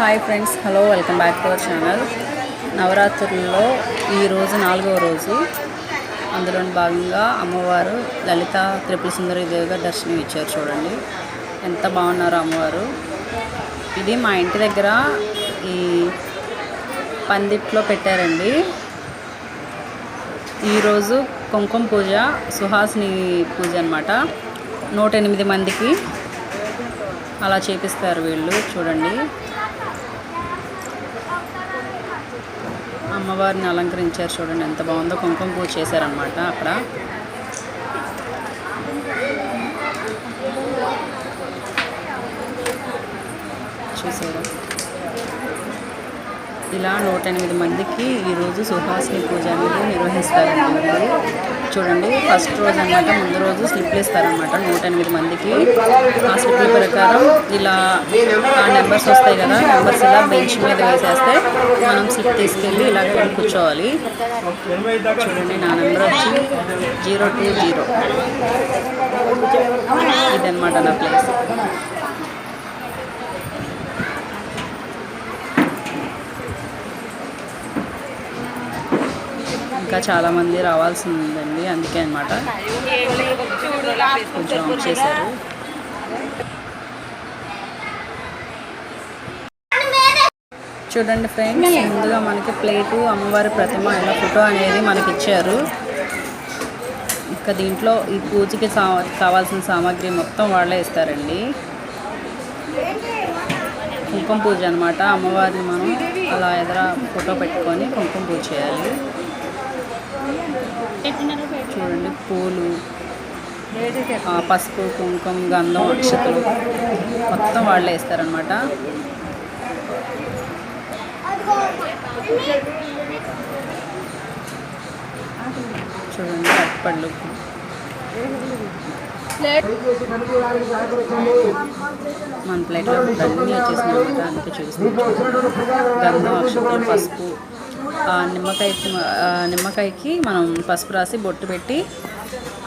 Hi friends hello welcome back to our channel. నవరాత్రుల్లో ఈరోజు నాలుగవ రోజు. అందులో భాగంగా అమ్మవారు లలిత త్రిపుల సుందరి దేవిగా దర్శనం ఇచ్చారు చూడండి. ఎంత బాగున్నారో అమ్మవారు. ఇది మా ఇంటి దగ్గర ఈ పందిట్లో పెట్టారండి. ఈరోజు కుంకుమ పూజ సుహాసిని పూజ అనమాట నూట ఎనిమిది మందికి అలా చేపిస్తారు వీళ్ళు చూడండి. అమ్మవారిని అలంకరించారు చూడండి ఎంత బాగుందో కుంకుమ పూజ చేశారనమాట అక్కడ. చూసారు? ఇలా నూట ఎనిమిది మందికి ఈరోజు సుహాసిని పూజ అనేది నిర్వహిస్తారండి చూడండి ఫస్ట్ రోజు అనమాట ముందు రోజు స్లిప్లు ఇస్తారనమాట నూట ఎనిమిది మందికి. ఆ స్లిప్ ప్రకారం ఇలా ఆ నెంబర్స్ వస్తాయి కదా నెంబర్స్ ఇలా బెంచ్ మీద వేసేస్తే మనం స్లిప్ తీసుకెళ్ళి ఇలా కూర్చోవాలి. చూడండి నా నెంబర్ వచ్చి జీరో టూ జీరో. ఇదనమాట నా ప్లేస్. ఇంకా చాలామంది రావాల్సి ఉందండి అందుకే అనమాట కొంచెం చేశారు. చూడండి ఫ్రెండ్స్ ముందుగా మనకి ప్లేటు అమ్మవారి ప్రతిమ ఇలా ఫోటో అనేది మనకి ఇచ్చారు ఇంకా దీంట్లో ఈ పూజకి సా కావాల్సిన సామాగ్రి మొత్తం వాళ్ళే ఇస్తారండి. కుంకుమ పూజ అనమాట అమ్మవారిని మనం అలా ఎదుర ఫోటో పెట్టుకొని కుంకుమ పూజ చేయాలి. చూడండి పూలు పసుపు కుంకుమ గంధం అక్షతలు మొత్తం వాళ్ళే ఇస్తారనమాట చూడండి అప్పళ్ళు మన ప్లేట్లో అన్నీ వచ్చేసినాయి. దానికి అందుకే చూపిస్తున్నాం గంధం అక్షతలు పసుపు. నిమ్మకాయ నిమ్మకాయకి మనం పసుపు రాసి బొట్టు పెట్టి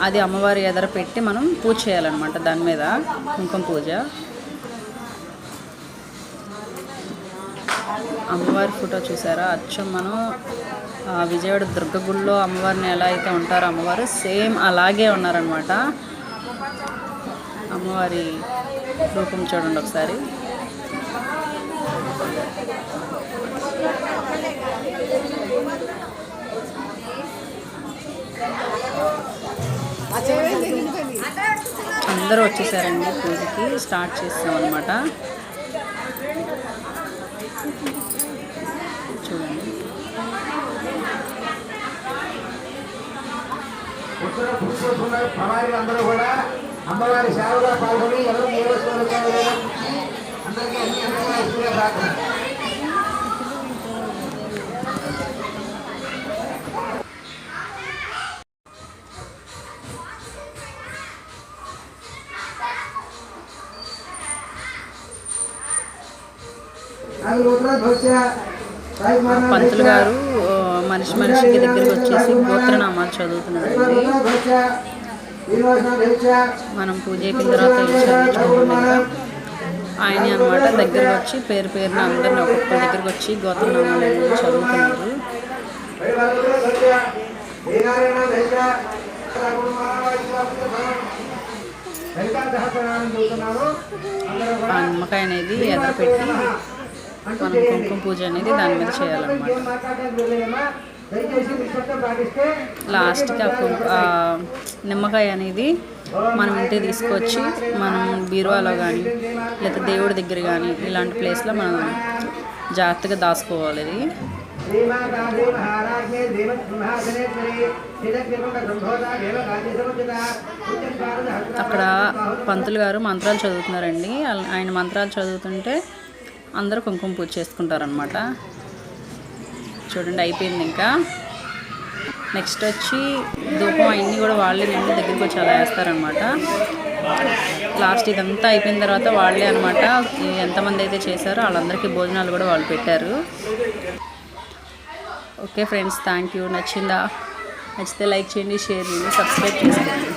అది అమ్మవారి ఎదర పెట్టి మనం పూజ చేయాలన్నమాట దాని మీద కుంకుమ పూజ. అమ్మవారి ఫోటో చూసారా? అచ్చం మనం విజయవాడ దుర్గ గుళ్ళో అమ్మవారిని ఎలా అయితే ఉంటారో అమ్మవారు సేమ్ అలాగే ఉన్నారనమాట అమ్మవారి రూపం చూడండి ఒకసారి. అందరూ వచ్చేసారండి పూజకి స్టార్ట్ చేస్తాం అనమాట చూడండి అందరూ కూడా అమ్మవారి సేవలో పాల్గొని ఎవరు ఏ వస్తువులు అందరికీ అన్ని అమ్మవారి ఇస్తున్న ప్రార్థన పంతులు గారు మనిషి మనిషికి దగ్గరికి వచ్చేసి గోత్రనామాలు చదువుతున్నారండి మనం పూజ అయిపోయిన తర్వాత. ఆయన అనమాట దగ్గరకు వచ్చి పేరు పేరున అందరిని ఒక్కొక్కరి దగ్గరికి వచ్చి గోత్రనామాలు చదువుతున్నారు. ఆ నిమ్మకాయ అనేది ఎదురు పెట్టి మనం కుంకుమ పూజ అనేది దాని మీద చేయాలన్నమాట. లాస్ట్కి ఆ కుంకు- నిమ్మకాయ అనేది మనం ఇంటికి తీసుకొచ్చి మనం బీరువాలో కానీ లేదా దేవుడి దగ్గర కానీ ఇలాంటి ప్లేస్లో మనం జాగ్రత్తగా దాచుకోవాలి ఇది. అక్కడ పంతులు గారు మంత్రాలు చదువుతున్నారండి. ఆయన మంత్రాలు చదువుతుంటే అందరూ కుంకుమ పూజ చేసుకుంటారనమాట చూడండి అయిపోయింది ఇంకా. నెక్స్ట్ వచ్చి ధూపం అవన్నీ కూడా వాళ్ళే నిండి దగ్గరికి వచ్చి అలా వేస్తారనమాట లాస్ట్ ఇదంతా అయిపోయిన తర్వాత వాళ్ళే అనమాట ఎంతమంది అయితే చేశారో వాళ్ళందరికీ భోజనాలు కూడా వాళ్ళు పెట్టారు. ఓకే ఫ్రెండ్స్ థ్యాంక్ యూ నచ్చిందా? నచ్చితే లైక్ చేయండి షేర్ చేయండి సబ్స్క్రైబ్ చేసుకోండి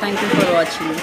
థ్యాంక్ యూ ఫర్ వాచింగ్